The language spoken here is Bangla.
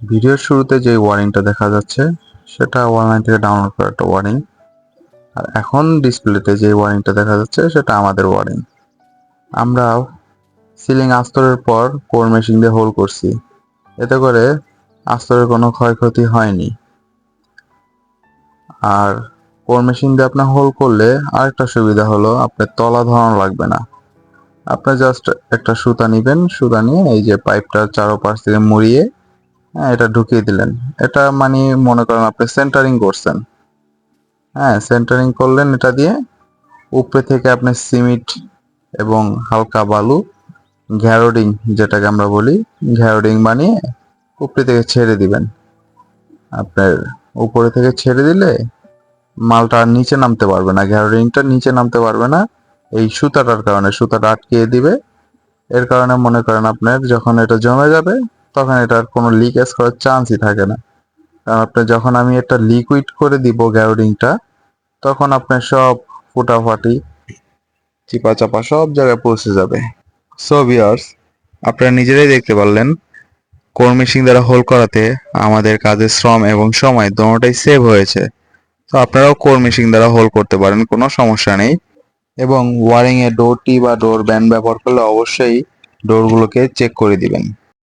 ভিডিওর শুরুতে যে ওয়ারিংটা দেখা যাচ্ছে, সেটা অনলাইন থেকে ডাউনলোড করা একটা ওয়ারিং আর এখন ডিসপ্লেতে যে ওয়ারিংটা দেখা যাচ্ছে, সেটা আমাদের ওয়ারিং আমরা সিলিং আস্তরের পর কোর মেশিন দিয়ে হোল করছি। এতে করে আস্তরের কোনো ক্ষয়ক্ষতি হয়নি। আর কোর মেশিন দিয়ে আপনার হোল করলে আরেকটা সুবিধা হলো, আপনার তলা ধরানো লাগবে না। আপনি জাস্ট একটা সুতা নিবেন, সুতা নিয়ে এই যে পাইপটার চারোপাশ থেকে মুড়িয়ে হ্যাঁ এটা ঢুকিয়ে দিলেন। এটা মানে মনে করেন আপনি সেন্টারিং করছেন। হ্যাঁ সেন্টারিং করলেন এটা দিয়ে উপরে থেকে আপনি সিমেন্ট এবং হালকা বালু ঘ্যারোডিং যেটাকে আমরা বলি ঘ্যারোডিং বানিয়ে উপরে থেকে ছেড়ে দিবেন। আপনার উপরে থেকে ছেড়ে দিলে মালটা আর নিচে নামতে পারবে না ঘ্যারোডিংটা নিচে নামতে পারবে না। এই সুতাটার কারণে, সুতাটা আটকিয়ে দিবে। এর কারণে মনে করেন আপনার যখন এটা জমে যাবে তখন এটার কোনো লিকেজ করার চান্সই থাকে না। কারণ আপনি যখন আমি একটা লিকুইড করে দিব গ্যারোডিংটা তখন আপনার সব ফুটাফাটি চিপা চাপা সব জায়গায় পৌঁছে যাবে। সো ভিউয়ার্স আপনারা নিজেরাই দেখতে পারলেন কোর মেশিন দ্বারা হোল করাতে আমাদের কাজের শ্রম এবং সময় দোনোটাই সেভ হয়েছে। তো আপনারাও কোর মেশিন দ্বারা হোল করতে পারেন, কোনো সমস্যা নেই। এবং ওয়ারিং এ ডোরটি বা ডোর ব্যান্ড ব্যবহার করলে অবশ্যই ডোরগুলোকে চেক করে দিবেন।